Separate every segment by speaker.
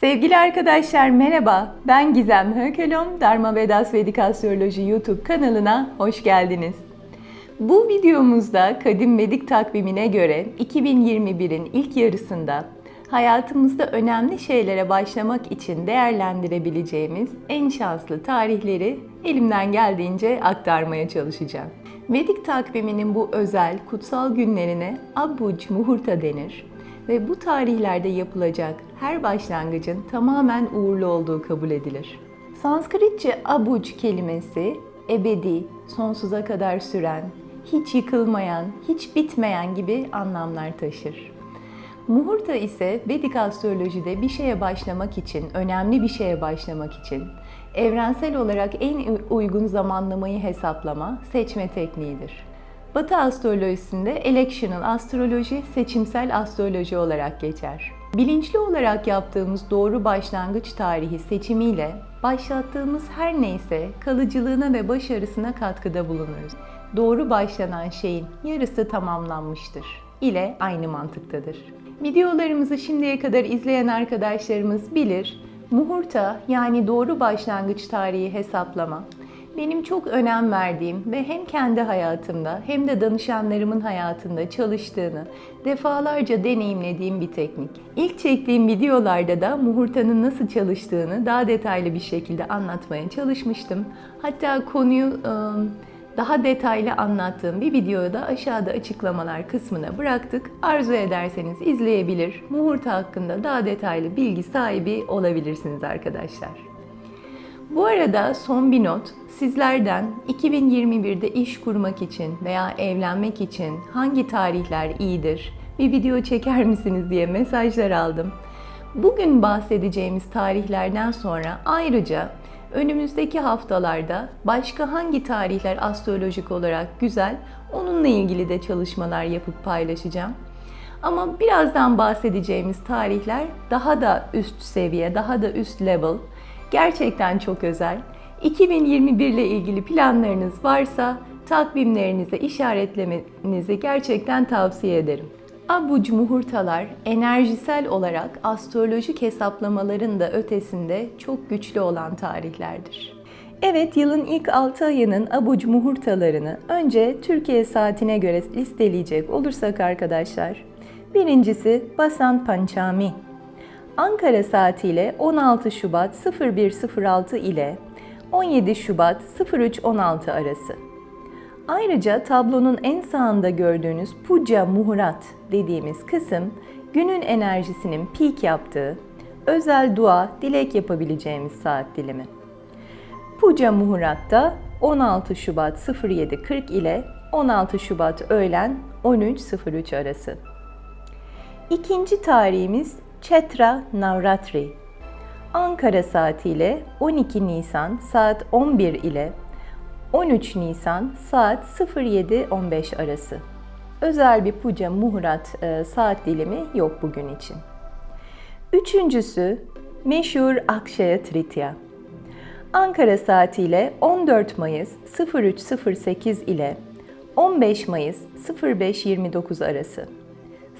Speaker 1: Sevgili arkadaşlar merhaba. Ben Gizem Hökelom. Dharma Vedas Vedik Astroloji YouTube kanalına hoş geldiniz. Bu videomuzda Kadim Vedik takvimine göre 2021'in ilk yarısında hayatımızda önemli şeylere başlamak için değerlendirebileceğimiz en şanslı tarihleri elimden geldiğince aktarmaya çalışacağım. Vedik takviminin bu özel, kutsal günlerine Abuj Muhurta denir ve bu tarihlerde yapılacak her başlangıcın tamamen uğurlu olduğu kabul edilir. Sanskritçe abuj kelimesi ebedi, sonsuza kadar süren, hiç yıkılmayan, hiç bitmeyen gibi anlamlar taşır. Muhurta ise Vedik astrolojide bir şeye başlamak için, önemli bir şeye başlamak için evrensel olarak en uygun zamanlamayı hesaplama, seçme tekniğidir. Batı astrolojisinde electional astroloji seçimsel astroloji olarak geçer. Bilinçli olarak yaptığımız doğru başlangıç tarihi seçimiyle başlattığımız her neyse kalıcılığına ve başarısına katkıda bulunuruz. Doğru başlanan şeyin yarısı tamamlanmıştır ile aynı mantıktadır. Videolarımızı şimdiye kadar izleyen arkadaşlarımız bilir. Muhurta yani doğru başlangıç tarihi hesaplama benim çok önem verdiğim ve hem kendi hayatımda hem de danışanlarımın hayatında çalıştığını defalarca deneyimlediğim bir teknik. İlk çektiğim videolarda da muhurtanın nasıl çalıştığını daha detaylı bir şekilde anlatmaya çalışmıştım. Hatta konuyu daha detaylı anlattığım bir videoyu da aşağıda açıklamalar kısmına bıraktık. Arzu ederseniz izleyebilir, muhurta hakkında daha detaylı bilgi sahibi olabilirsiniz arkadaşlar. Bu arada son bir not, sizlerden 2021'de iş kurmak için veya evlenmek için hangi tarihler iyidir, bir video çeker misiniz diye mesajlar aldım. Bugün bahsedeceğimiz tarihlerden sonra ayrıca önümüzdeki haftalarda başka hangi tarihler astrolojik olarak güzel, onunla ilgili de çalışmalar yapıp paylaşacağım. Ama birazdan bahsedeceğimiz tarihler daha da üst seviye, daha da üst level. Gerçekten çok özel. 2021 ile ilgili planlarınız varsa takvimlerinize işaretlemenizi gerçekten tavsiye ederim. Abuc muhurtalar enerjisel olarak astrolojik hesaplamaların da ötesinde çok güçlü olan tarihlerdir. Evet, yılın ilk 6 ayının abuc muhurtalarını önce Türkiye saatine göre listeleyecek olursak arkadaşlar. Birincisi Basant Panchami. Ankara saatiyle 16 Şubat 0106 ile 17 Şubat 0316 arası. Ayrıca tablonun en sağında gördüğünüz Puja Muhurat dediğimiz kısım günün enerjisinin peak yaptığı, özel dua, dilek yapabileceğimiz saat dilimi. Puja Muhurat'ta 16 Şubat 07.40 ile 16 Şubat öğlen 13.03 arası. İkinci tarihimiz Chetra Navratri. Ankara saatiyle 12 Nisan saat 11 ile 13 Nisan saat 07.15 arası. Özel bir puja muhurat e, saat dilimi yok bugün için. Üçüncüsü meşhur Akşaya Tritya. Ankara saatiyle 14 Mayıs 03.08 ile 15 Mayıs 05.29 arası.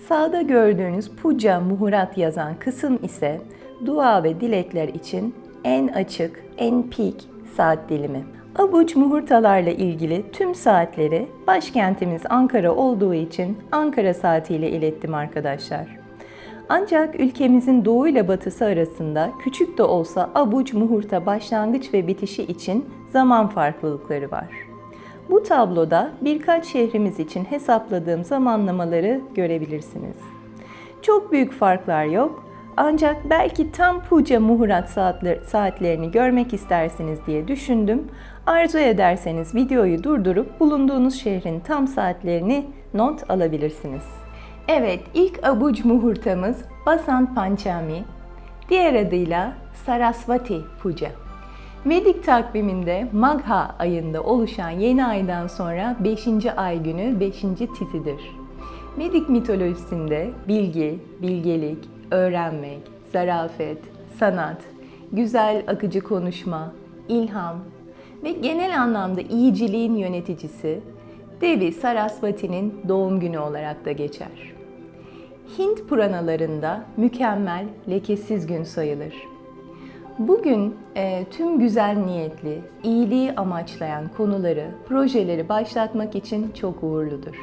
Speaker 1: Sağda gördüğünüz puja muhurat yazan kısım ise dua ve dilekler için en açık, en peak saat dilimi. Abuç muhurtalarla ilgili tüm saatleri başkentimiz Ankara olduğu için Ankara saatiyle ilettim arkadaşlar. Ancak ülkemizin doğu ile batısı arasında küçük de olsa abuç muhurta başlangıç ve bitişi için zaman farklılıkları var. Bu tabloda birkaç şehrimiz için hesapladığım zamanlamaları görebilirsiniz. Çok büyük farklar yok ancak belki tam puca muhurat saatler, saatlerini görmek istersiniz diye düşündüm. Arzu ederseniz videoyu durdurup bulunduğunuz şehrin tam saatlerini not alabilirsiniz. Evet, ilk abuc muhurtamız Basant Panchami, diğer adıyla Sarasvati Puja. Vedik takviminde Magha ayında oluşan yeni aydan sonra 5. ay günü 5. titidir. Vedik mitolojisinde bilgi, bilgelik, öğrenmek, zarafet, sanat, güzel akıcı konuşma, ilham ve genel anlamda iyiciliğin yöneticisi Devi Sarasvati'nin doğum günü olarak da geçer. Hint Puranalarında mükemmel, lekesiz gün sayılır. Bugün e, tüm güzel niyetli, iyiliği amaçlayan konuları, projeleri başlatmak için çok uğurludur.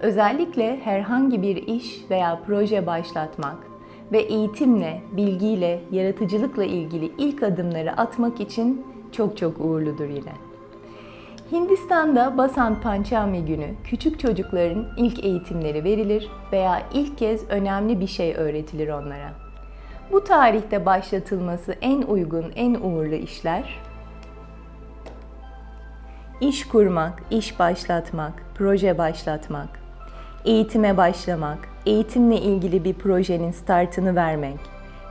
Speaker 1: Özellikle herhangi bir iş veya proje başlatmak ve eğitimle, bilgiyle, yaratıcılıkla ilgili ilk adımları atmak için çok çok uğurludur yine. Hindistan'da Basant Panchami günü küçük çocukların ilk eğitimleri verilir veya ilk kez önemli bir şey öğretilir onlara. Bu tarihte başlatılması en uygun, en uğurlu işler iş kurmak, iş başlatmak, proje başlatmak, eğitime başlamak, eğitimle ilgili bir projenin startını vermek,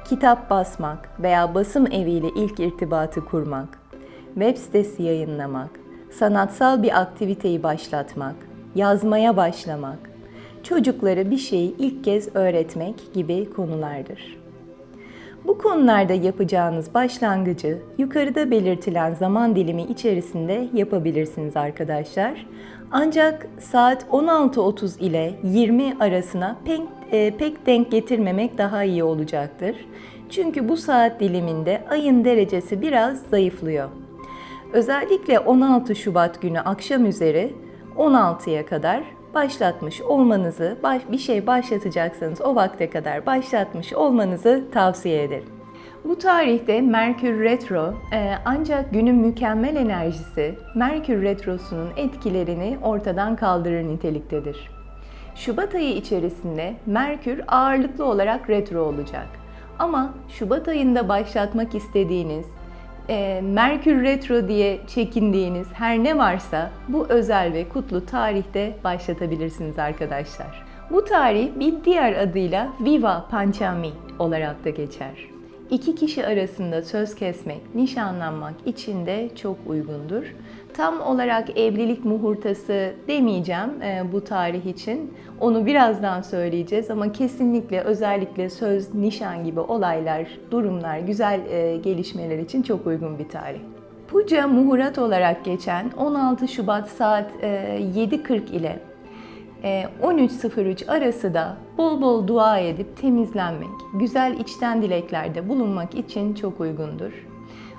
Speaker 1: kitap basmak veya basım eviyle ilk irtibatı kurmak, web sitesi yayınlamak, sanatsal bir aktiviteyi başlatmak, yazmaya başlamak, çocuklara bir şeyi ilk kez öğretmek gibi konulardır. Bu konularda yapacağınız başlangıcı yukarıda belirtilen zaman dilimi içerisinde yapabilirsiniz arkadaşlar. Ancak saat 16.30 ile 20 arasına pek, e, pek denk getirmemek daha iyi olacaktır. Çünkü bu saat diliminde ayın derecesi biraz zayıflıyor. Özellikle 16 Şubat günü akşam üzeri 16'ya kadar başlatmış olmanızı, bir şey başlatacaksanız o vakte kadar başlatmış olmanızı tavsiye ederim. Bu tarihte Merkür Retro e, ancak günün mükemmel enerjisi Merkür Retrosu'nun etkilerini ortadan kaldırır niteliktedir. Şubat ayı içerisinde Merkür ağırlıklı olarak retro olacak. Ama Şubat ayında başlatmak istediğiniz e, Merkür Retro diye çekindiğiniz her ne varsa bu özel ve kutlu tarihte başlatabilirsiniz arkadaşlar. Bu tarih bir diğer adıyla Viva Panchami olarak da geçer. İki kişi arasında söz kesmek, nişanlanmak için de çok uygundur. Tam olarak evlilik muhurtası demeyeceğim e, bu tarih için. Onu birazdan söyleyeceğiz ama kesinlikle özellikle söz, nişan gibi olaylar, durumlar, güzel e, gelişmeler için çok uygun bir tarih. Puja muhurat olarak geçen 16 Şubat saat e, 7.40 ile 13.03 arası da bol bol dua edip temizlenmek, güzel içten dileklerde bulunmak için çok uygundur.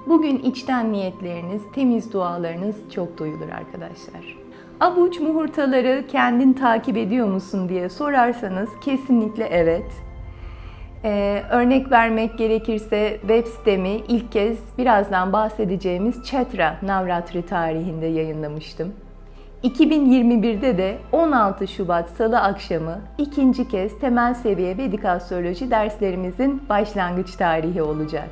Speaker 1: Bugün içten niyetleriniz, temiz dualarınız çok duyulur arkadaşlar. Abuç muhurtaları kendin takip ediyor musun diye sorarsanız kesinlikle evet. Ee, örnek vermek gerekirse web sitemi ilk kez birazdan bahsedeceğimiz Çetra Navratri tarihinde yayınlamıştım. 2021'de de 16 Şubat Salı akşamı ikinci kez temel seviye Vedik astroloji derslerimizin başlangıç tarihi olacak.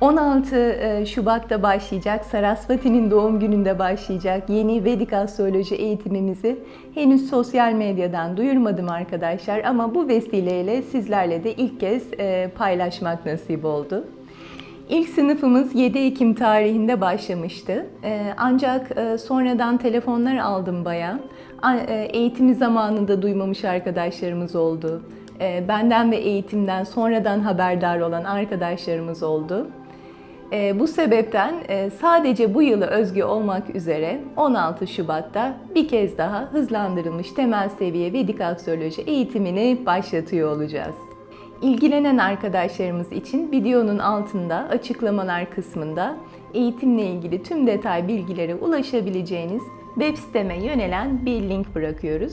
Speaker 1: 16 e, Şubat'ta başlayacak, Sarasvati'nin doğum gününde başlayacak yeni Vedik astroloji eğitimimizi henüz sosyal medyadan duyurmadım arkadaşlar ama bu vesileyle sizlerle de ilk kez e, paylaşmak nasip oldu. İlk sınıfımız 7 Ekim tarihinde başlamıştı. E, ancak sonradan telefonlar aldım baya. Eğitimi zamanında duymamış arkadaşlarımız oldu. Benden ve eğitimden sonradan haberdar olan arkadaşlarımız oldu. E, bu sebepten e, sadece bu yılı özgü olmak üzere 16 Şubat'ta bir kez daha hızlandırılmış temel seviye Vedik astroloji eğitimini başlatıyor olacağız. İlgilenen arkadaşlarımız için videonun altında açıklamalar kısmında eğitimle ilgili tüm detay bilgilere ulaşabileceğiniz web siteme yönelen bir link bırakıyoruz.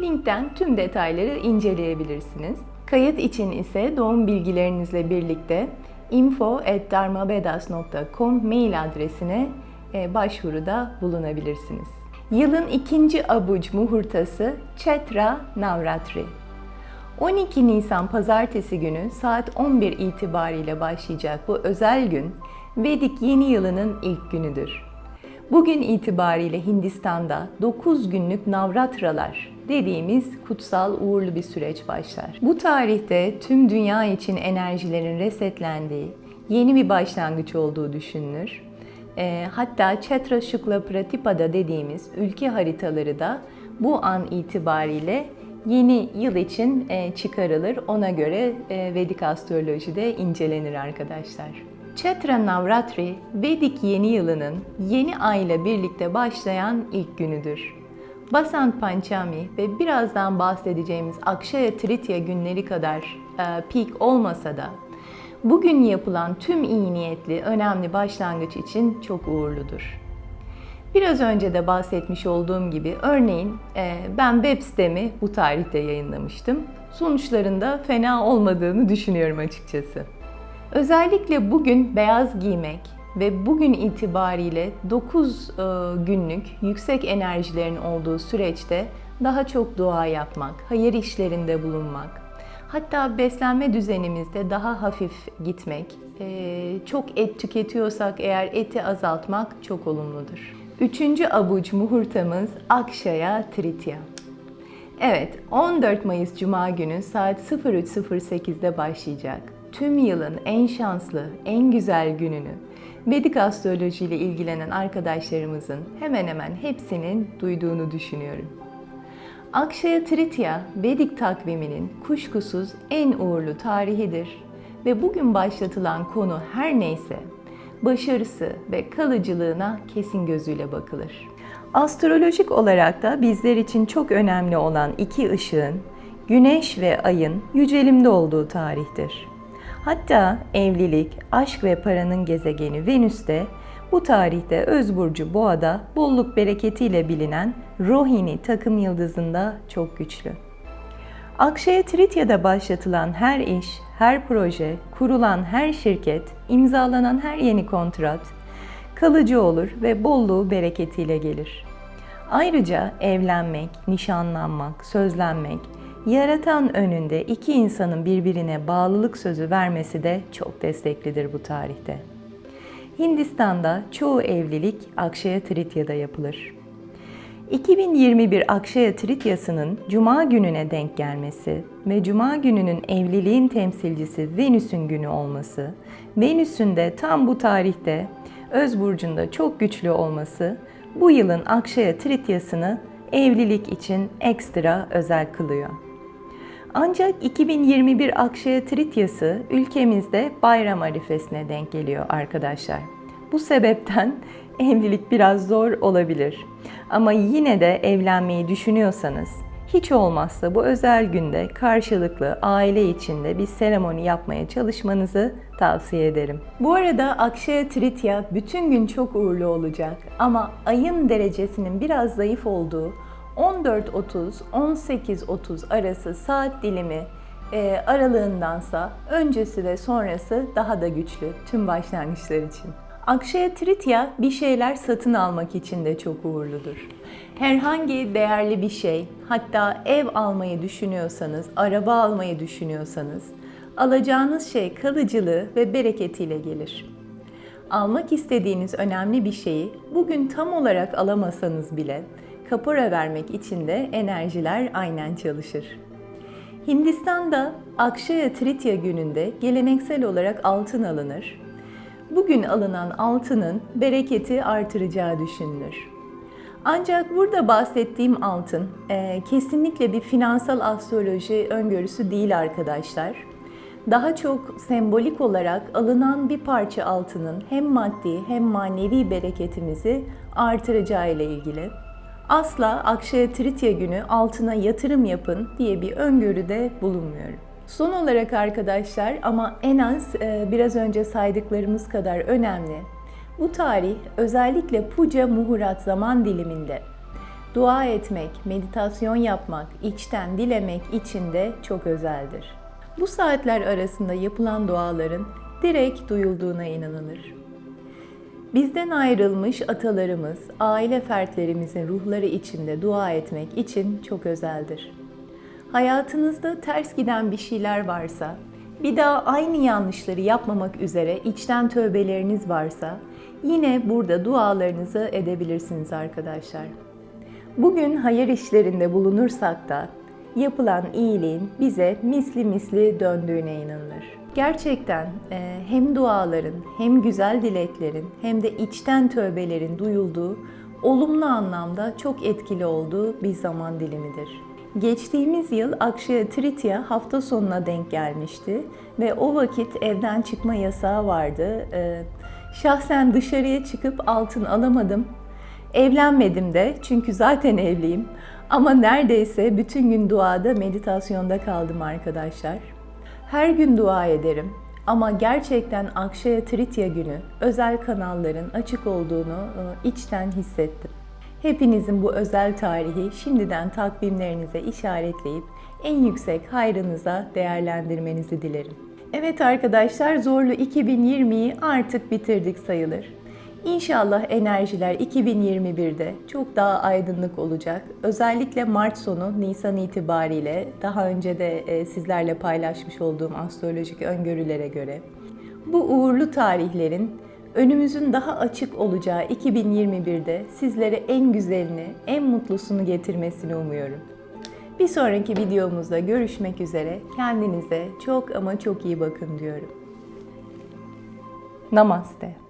Speaker 1: Linkten tüm detayları inceleyebilirsiniz. Kayıt için ise doğum bilgilerinizle birlikte info.darmavedas.com mail adresine e, başvuruda bulunabilirsiniz. Yılın ikinci abuc muhurtası Chetra Navratri. 12 Nisan pazartesi günü saat 11 itibariyle başlayacak bu özel gün Vedik yeni yılının ilk günüdür. Bugün itibariyle Hindistan'da 9 günlük Navratralar dediğimiz kutsal uğurlu bir süreç başlar. Bu tarihte tüm dünya için enerjilerin resetlendiği, yeni bir başlangıç olduğu düşünülür. E, hatta Chatra Shukla Pratipada dediğimiz ülke haritaları da bu an itibariyle yeni yıl için e, çıkarılır. Ona göre e, Vedik astrolojide incelenir arkadaşlar. Chatra Navratri, Vedik yeni yılının yeni ay ile birlikte başlayan ilk günüdür. Basant Panchami ve birazdan bahsedeceğimiz Akshaya Tritiya günleri kadar e, peak olmasa da bugün yapılan tüm iyi niyetli önemli başlangıç için çok uğurludur. Biraz önce de bahsetmiş olduğum gibi örneğin e, ben web sitemi bu tarihte yayınlamıştım. Sonuçlarında fena olmadığını düşünüyorum açıkçası. Özellikle bugün beyaz giymek ve bugün itibariyle 9 e, günlük yüksek enerjilerin olduğu süreçte daha çok dua yapmak, hayır işlerinde bulunmak, hatta beslenme düzenimizde daha hafif gitmek, e, çok et tüketiyorsak eğer eti azaltmak çok olumludur. Üçüncü abuç muhurtamız Akşaya Tritya. Evet, 14 Mayıs Cuma günü saat 03.08'de başlayacak. Tüm yılın en şanslı, en güzel gününü Vedik astroloji ile ilgilenen arkadaşlarımızın hemen hemen hepsinin duyduğunu düşünüyorum. Akşaya Tritya, Vedik takviminin kuşkusuz en uğurlu tarihidir ve bugün başlatılan konu her neyse başarısı ve kalıcılığına kesin gözüyle bakılır. Astrolojik olarak da bizler için çok önemli olan iki ışığın, güneş ve ayın yücelimde olduğu tarihtir. Hatta evlilik, aşk ve paranın gezegeni Venüs'te bu tarihte Özburcu Boğa'da bolluk bereketiyle bilinen Rohini takım yıldızında çok güçlü. Akşaya Tritya'da başlatılan her iş, her proje, kurulan her şirket, imzalanan her yeni kontrat kalıcı olur ve bolluğu bereketiyle gelir. Ayrıca evlenmek, nişanlanmak, sözlenmek, yaratan önünde iki insanın birbirine bağlılık sözü vermesi de çok desteklidir bu tarihte. Hindistan'da çoğu evlilik Akşaya Tritya'da yapılır. 2021 Akşaya Trityası'nın Cuma gününe denk gelmesi ve Cuma gününün evliliğin temsilcisi Venüs'ün günü olması, Venüs'ün de tam bu tarihte Öz burcunda çok güçlü olması bu yılın Akşaya Trityası'nı evlilik için ekstra özel kılıyor. Ancak 2021 Akşaya Trityası ülkemizde bayram arifesine denk geliyor arkadaşlar. Bu sebepten evlilik biraz zor olabilir. Ama yine de evlenmeyi düşünüyorsanız hiç olmazsa bu özel günde karşılıklı aile içinde bir seremoni yapmaya çalışmanızı tavsiye ederim. Bu arada Akşaya Tritya bütün gün çok uğurlu olacak ama ayın derecesinin biraz zayıf olduğu 14.30-18.30 arası saat dilimi e, aralığındansa öncesi ve sonrası daha da güçlü tüm başlangıçlar için. Akşaya Tritya bir şeyler satın almak için de çok uğurludur. Herhangi değerli bir şey, hatta ev almayı düşünüyorsanız, araba almayı düşünüyorsanız, alacağınız şey kalıcılığı ve bereketiyle gelir. Almak istediğiniz önemli bir şeyi bugün tam olarak alamasanız bile kapora vermek için de enerjiler aynen çalışır. Hindistan'da Akşaya Tritya gününde geleneksel olarak altın alınır. Bugün alınan altının bereketi artıracağı düşünülür. Ancak burada bahsettiğim altın e, kesinlikle bir finansal astroloji öngörüsü değil arkadaşlar. Daha çok sembolik olarak alınan bir parça altının hem maddi hem manevi bereketimizi artıracağı ile ilgili. Asla Akşaya Tritya günü altına yatırım yapın diye bir öngörüde bulunmuyorum. Son olarak arkadaşlar ama en az e, biraz önce saydıklarımız kadar önemli. Bu tarih özellikle Puja Muhurat zaman diliminde dua etmek, meditasyon yapmak, içten dilemek için de çok özeldir. Bu saatler arasında yapılan duaların direkt duyulduğuna inanılır. Bizden ayrılmış atalarımız, aile fertlerimizin ruhları içinde dua etmek için çok özeldir. Hayatınızda ters giden bir şeyler varsa, bir daha aynı yanlışları yapmamak üzere içten tövbeleriniz varsa, yine burada dualarınızı edebilirsiniz arkadaşlar. Bugün hayır işlerinde bulunursak da yapılan iyiliğin bize misli misli döndüğüne inanılır. Gerçekten e, hem duaların, hem güzel dileklerin, hem de içten tövbelerin duyulduğu, olumlu anlamda çok etkili olduğu bir zaman dilimidir. Geçtiğimiz yıl Akşaya Tritya hafta sonuna denk gelmişti ve o vakit evden çıkma yasağı vardı. E, şahsen dışarıya çıkıp altın alamadım. Evlenmedim de çünkü zaten evliyim. Ama neredeyse bütün gün duada, meditasyonda kaldım arkadaşlar. Her gün dua ederim. Ama gerçekten Akşaya Tritya günü özel kanalların açık olduğunu e, içten hissettim. Hepinizin bu özel tarihi şimdiden takvimlerinize işaretleyip en yüksek hayrınıza değerlendirmenizi dilerim. Evet arkadaşlar zorlu 2020'yi artık bitirdik sayılır. İnşallah enerjiler 2021'de çok daha aydınlık olacak. Özellikle Mart sonu Nisan itibariyle daha önce de e, sizlerle paylaşmış olduğum astrolojik öngörülere göre bu uğurlu tarihlerin önümüzün daha açık olacağı 2021'de sizlere en güzelini, en mutlusunu getirmesini umuyorum. Bir sonraki videomuzda görüşmek üzere. Kendinize çok ama çok iyi bakın diyorum. Namaste.